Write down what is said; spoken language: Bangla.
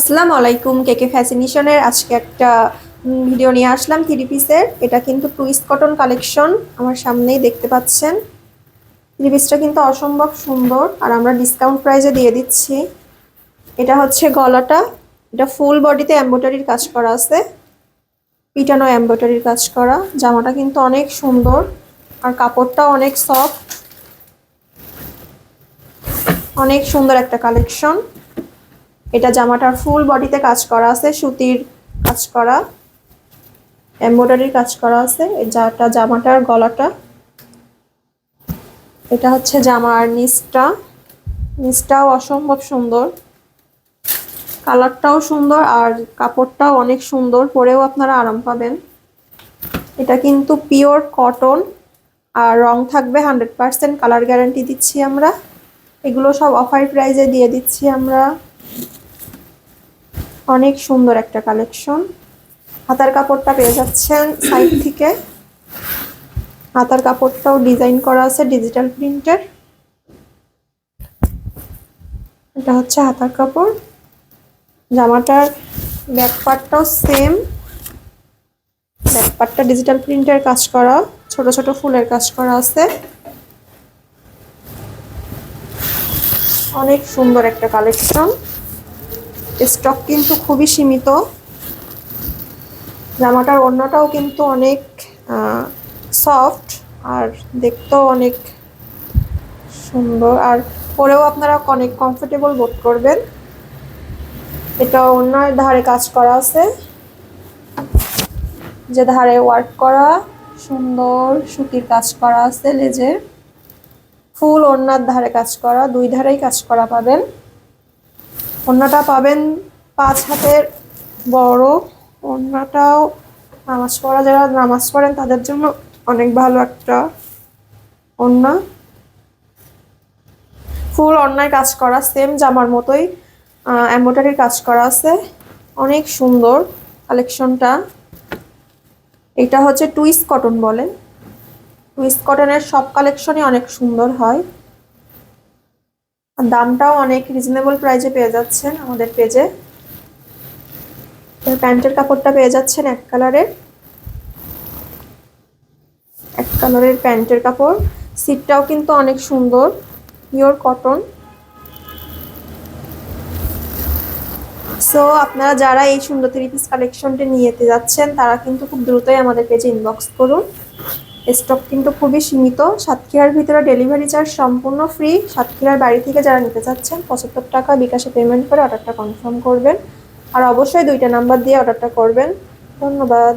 আসসালামু আলাইকুম, কেকে ফ্যাসিনেশনের আজকে একটা ভিডিও নিয়ে আসলাম থ্রি পিসের এটা কিন্তু টুইস্ট কটন কালেকশন আমার সামনেই দেখতে পাচ্ছেন। থ্রি পিসটা কিন্তু অসম্ভব সুন্দর, আর আমরা ডিসকাউন্ট প্রাইসে দিয়ে দিচ্ছি। এটা হচ্ছে গলাটা, এটা ফুল বডিতে এমব্রয়ডারির কাজ করা আছে। পিটানো এমব্রয়ডারির কাজ করা, জামাটা কিন্তু অনেক সুন্দর, আর কাপড়টাও অনেক সফট অনেক সুন্দর একটা কালেকশন এটা জামাটার ফুল বডিতে কাজ করা আছে, সুতির কাজ করা এমব্রয়ডারির কাজ করা আছে। যাটা জামাটার গলাটা। এটা হচ্ছে জামার নিচটা। নিচটাও অসম্ভব সুন্দর। কালারটাও সুন্দর আর কাপড়টাও অনেক সুন্দর, পরেও আপনারা আরাম পাবেন। এটা কিন্তু পিওর কটন আর রং থাকবে হান্ড্রেড পার্সেন্ট কালার গ্যারান্টি দিচ্ছি আমরা। এগুলো সব অফার প্রাইজে দিয়ে দিচ্ছি আমরা। অনেক সুন্দর একটা কালেকশন। হাতার কাপড়টা পেয়ে যাচ্ছেন সাইড থেকে। হাতার কাপড়টাও ডিজাইন করা আছে ডিজিটাল প্রিন্টের। এটা হচ্ছে হাতার কাপড়। জামাটার ব্যাক পার্টটাও সেম ব্যাক পার্টটা ডিজিটাল প্রিন্টের কাজ করা। ছোট ছোট ফুলের কাজ করা আছে। অনেক সুন্দর একটা কালেকশন। স্টক কিন্তু খুবই সীমিত। জামাটার ওড়নাটাও কিন্তু অনেক সফট আর দেখতেও অনেক সুন্দর। আর পরেও আপনারা অনেক কমফোর্টেবল বোধ করবেন। এটা অন্যার ধারে কাজ করা আছে। যে ধারে ওয়ার্ক করা, সুন্দর সুতির কাজ করা আছে লেজের। ফুল ওড়নার ধারে কাজ করা, দুই ধারেই কাজ করা পাবেন। ওড়নাটা পাবেন পাঁচ হাতের বড় ওড়নাটাও নামাজ পড়া, যারা নামাজ পড়েন তাদের জন্য অনেক ভালো একটা ওড়না ফুল অন্যায় কাজ করা সেম জামার মতোই এম্বোটারির কাজ করা আছে। অনেক সুন্দর কালেকশনটা এটা হচ্ছে টুইস্ট কটন বলে। টুইস্ট কটনের সব কালেকশনই অনেক সুন্দর হয়। দামটাও অনেক রিজনেবল প্রাইসে পেয়ে যাচ্ছেন আমাদের পেজে প্যান্টের কাপড়টা পেয়ে যাচ্ছেন এক কালারের এক কালারের প্যান্টের কাপড়। সিটটাও কিন্তু অনেক সুন্দর পিওর কটন সো আপনারা যারা এই সুন্দর থ্রি পিস কালেকশনটি নিয়ে যেতে যাচ্ছেন, তারা কিন্তু খুব দ্রুতই আমাদের পেজে ইনবক্স করুন। স্টক কিন্তু খুবই সীমিত। সাতক্ষীরার ভিতরে ডেলিভারি চার্জ সম্পূর্ণ ফ্রি। সাতক্ষীরার বাড়ি থেকে যারা নিতে চাচ্ছেন, পঁচাত্তর টাকা বিকাশে পেমেন্ট করে অর্ডারটা কনফার্ম করবেন। আর অবশ্যই দুইটা নাম্বার দিয়ে অর্ডারটা করবেন। ধন্যবাদ।